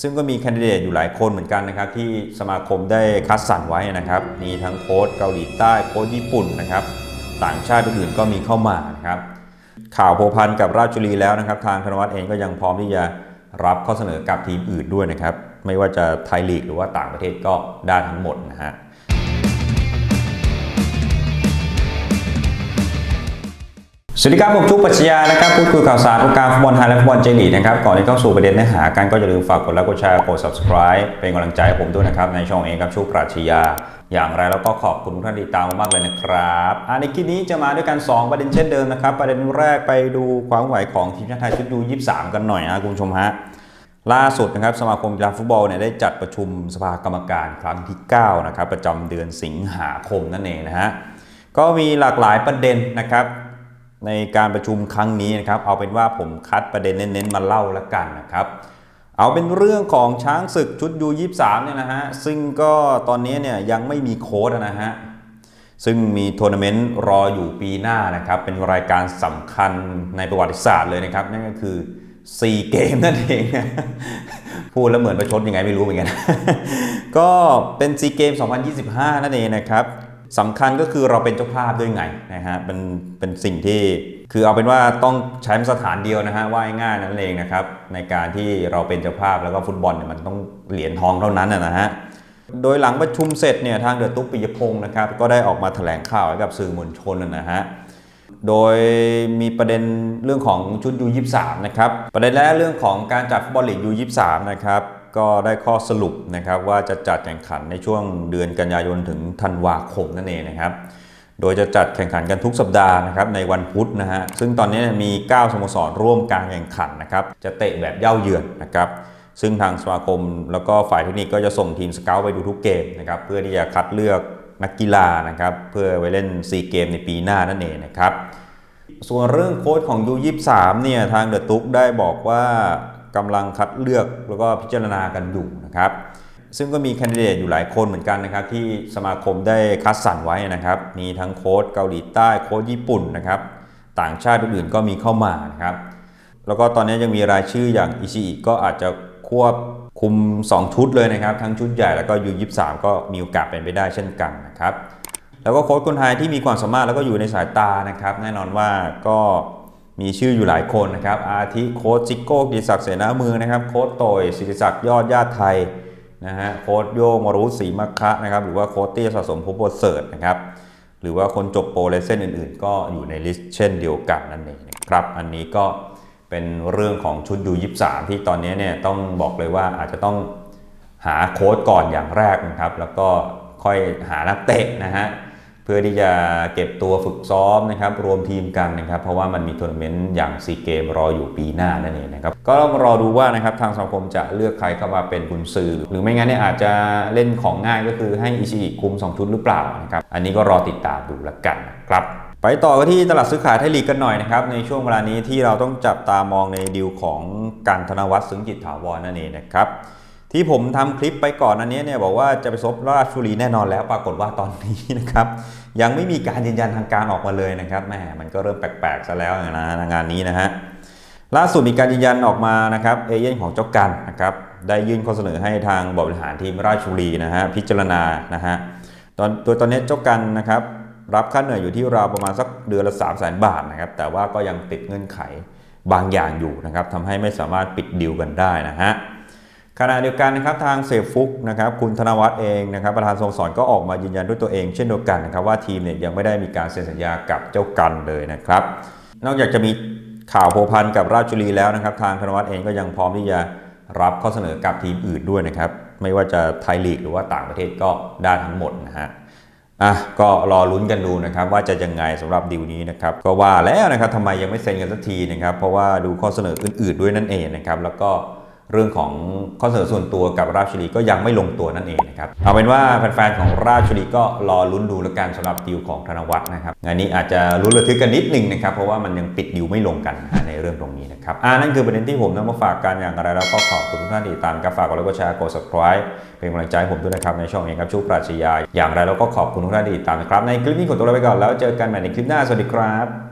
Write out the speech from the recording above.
ซึ่งก็มีแคนดิเดตอยู่หลายคนเหมือนกันนะครับ ที่สมาคมได้คัดสรรไว้นะครับ มีทั้งโค้ชเกาหลีใต้โค้ชญี่ปุ่นนะครับ ต่างชาติอื่นก็มีเข้ามานะครับ ข่าวโพพันกับราชบุรีแล้วนะครับ ทางธนวัฒน์เองก็ยังพร้อมที่จะรับข้อเสนอกับทีมอื่นด้วยนะครับ ไม่ว่าจะไทยลีกหรือว่าต่างประเทศก็ได้ทั้งหมดนะฮะ สวัสดีครับผมทุกปัชญานะครับพูดคุยข่าวสารวงการฟุตบอลไทยและฟุตบอลเจลีนะครับก่อนที่เข้าสู่ประเด็นเนื้อหากันก็อย่าลืมฝากกดไลค์กดแชร์กด subscribe เป็นกำลังใจให้ผมด้วยนะครับในช่องเองครับชูปรัชญา อย่างไรแล้วก็ขอบคุณทุกท่านที่ติดตามมากๆเลยนะครับอ่าในคลิปนี้จะมาด้วยกัน 2 ประเด็นเช่นเดิมนะครับ ประเด็นแรกไปดูความไหวของทีมชาติไทยชุดยู23 กันหน่อยนะคุณผู้ชมฮะล่าสุดนะครับสมาคมกีฬาฟุตบอลเนี่ยได้จัดประชุมสภากรรมการครั้งที่9นะครับประจำเดือนสิงหาคมนั่นเองนะฮะก็มีหลากหลายประเด็นนะครับ ในการประชุมครั้งนี้นะครับ เอาเป็นว่าผมคัดประเด็นเน้นๆมาเล่าละกันนะครับ เอาเป็นเรื่องของช้างศึกชุดยู23เนี่ยนะฮะ ซึ่งก็ตอนนี้เนี่ยยังไม่มีโค้ดนะฮะ ซึ่งมีทัวร์นาเมนต์รออยู่ปีหน้านะครับ เป็นรายการสำคัญในประวัติศาสตร์เลยนะครับ นั่นก็คือ4เกมนั่นเองพูดแล้วเหมือนประชดยังไงไม่รู้เหมือนกัน ก็เป็น4เกม 2025 นั่นเองนะครับ สำคัญก็คือเราเป็นเจ้าภาพด้วยไงนะฮะเป็นเป็นสิ่งที่คือเอาเป็นว่าต้องใช้มาตรฐานเดียวนะฮะว่าง่ายนั่นเองนะครับในการที่เราเป็นเจ้าภาพแล้วก็ฟุตบอลเนี่ยมันต้องเหรียญทองเท่านั้นนะนะฮะโดยหลังประชุมเสร็จเนี่ยทางเดือตุ๊กปิยพงศ์นะครับก็ได้ออกมาแถลงข่าวให้กับสื่อมวลชนนะฮะโดยมีประเด็นเรื่องของชุดยู23นะครับประเด็นแรกเรื่องของการจัดฟุตบอลลีกยู23นะครับ ก็ได้ข้อสรุปนะครับว่าจะจัดแข่งขันในช่วงเดือนกันยายนถึงธันวาคมนั่นเองนะครับ โดยจะจัดแข่งขันกันทุกสัปดาห์นะครับในวันพุธนะฮะ ซึ่งตอนนี้มี 9สโมสรร่วมการแข่งขันนะครับ จะเตะแบบเย่าเยือนนะครับ ซึ่งทางสมาคมแล้วก็ฝ่ายเทคนิคก็จะส่งทีมสเกลไปดูทุกเกมนะครับ เพื่อที่จะคัดเลือกนักกีฬานะครับ เพื่อไว้เล่น4เกมในปีหน้านั่นเองนะครับ ส่วนเรื่องโค้ชของยู23เนี่ยทางเดอะตุ๊กได้บอกว่า กำลังคัดเลือกแล้วก็พิจารณากันอยู่นะครับ ซึ่งก็มีแคนดิเดตอยู่หลายคนเหมือนกันนะครับ ที่สมาคมได้คัดสรรไว้นะครับ มีทั้งโค้ชเกาหลีใต้โค้ชญี่ปุ่นนะครับ ต่างชาติอื่นก็มีเข้ามานะครับ แล้วก็ตอนนี้ยังมีรายชื่ออย่างอิชิอิก็อาจจะควบคุม 2 ชุดเลยนะครับ ทั้งชุดใหญ่แล้วก็ยู23ก็มีโอกาสเป็นไปได้เช่นกันนะครับ แล้วก็โค้ชคนไทยที่มีความสามารถแล้วก็อยู่ในสายตานะครับ แน่นอนว่าก็ มีชื่ออยู่หลายคนนะครับ อาทิโค้ชซิโก้กิศักดิ์เสนาเมืองนะครับ โค้ชโตยศิริศักดิ์ยอดญาติไทยนะฮะ โค้ชโยมรุษศรีมัคคะนะครับ หรือว่าโค้ชเตี้ยสะสมภพบทเสิร์ตนะครับ หรือว่าคนจบโปรเลเซนอื่น ๆ ก็อยู่ในลิสต์เช่นเดียวกันนั่นเองนะครับ อันนี้ก็เป็นเรื่องของชุดยู23ที่ตอนนี้เนี่ยต้องบอกเลยว่าอาจจะต้องหาโค้ชก่อนอย่างแรกนะครับ แล้วก็ค่อยหานักเตะนะฮะ พื่อที่จะเก็บตัวฝึกซ้อมนะครับรวมทีมกันนะครับเพราะว่ามันมีทัวร์นาเมนต์อย่างซีเกมรออยู่ปีหน้านั่นเองนะครับก็ต้องรอดูว่านะครับทางสมาคมจะเลือกใครเข้ามาเป็นกุนซือหรือไม่งั้นเนี่ยอาจจะเล่นของง่ายก็คือให้อิชิอิคุม 2 ชุดหรือเปล่านะครับอันนี้ก็รอติดตามดูล้วกันครับไปต่อกันที่ตลาดซื้อขายไทยลีกกันหน่อยนะครับในช่วงเวลานี้ที่เราต้องจับตามองในดีลของการธนวัฒน์ซึ้งจิตถาวรนั่นเองนะครับ ที่ผมทำคลิปไปก่อนอันนี้เนี่ยบอกว่าจะไปซบราชบุรีแน่นอนแล้ว ปรากฏว่าตอนนี้นะครับ ยังไม่มีการยืนยันทางการออกมาเลยนะครับแหมมันก็เริ่มแปลกๆซะแล้วนะงานนี้นะฮะล่าสุดมีการยืนยันออกมานะครับเอเย่นของเจ้ากันนะครับได้ยื่นข้อเสนอให้ทางบริหารทีมราชบุรีนะฮะพิจารณานะฮะตอนตัวตอนนี้เจ้ากันนะครับรับค่าเหนื่อยอยู่ที่ราวประมาณสักเดือนละ3 0 0 0 0 0 บาทนะครับแต่ว่าก็ยังติดเงื่อนไขบางอย่างอยู่นะครับทำให้ไม่สามารถปิดดีลกันได้นะฮะ ขณะเดียวกันนะครับทางเซฟฟุกนะครับคุณธนวัฒน์เองนะครับประธานสโมสรก็ออกมายืนยันด้วยตัวเอง เช่นเดียวกันนะครับว่าทีมเนี่ยยังไม่ได้มีการเซ็นสัญญากับเจ้ากันเลยนะครับ นอกจากจะมีข่าวโพพันกับราชบุรีแล้วนะครับ ทางธนวัฒน์เองก็ยังพร้อมที่จะรับข้อเสนอกับทีมอื่นด้วยนะครับ ไม่ว่าจะไทยลีกหรือว่าต่างประเทศก็ได้ทั้งหมดนะฮะอะก็รอลุ้นกันดูนะครับว่าจะยังไงสำหรับดีลนี้นะครับก็ว่าแล้วนะครับทำไมยังไม่เซ็นกันสักทีนะครับ เพราะว่าดูข้อเสนออื่น ๆด้วยนั่นเองนะครับแล้วก็ เรื่องของข้อเสนอส่วนตัวกับราชบุรีก็ยังไม่ลงตัวนั่นเองนะครับเอาเป็นว่าแฟนๆของราชบุรีก็รอลุ้นดูแล้วกันสำหรับดีลของธนวัฒน์นะครับงานนี้อาจจะลุ้นระทึกกันนิดนึงนะครับเพราะว่ามันยังปิดดีลไม่ลงกันในเรื่องตรงนี้นะครับอ่านั่นคือประเด็นที่ผมนำมาฝากกันอย่างไรแล้วก็ขอบคุณทุกท่านที่ติดตามกับฝากกดไลค์กดแชร์กด subscribe เป็นกำลังใจให้ผมด้วยนะครับในช่องเองครับชูปราชญาอย่างไรแล้วก็ขอบคุณทุกท่านที่ติดตามนะครับในคลิปนี้ขอตัวลาไปก่อนแล้วเจอกันใหม่ในคลิปหน้าสวัสดีครับ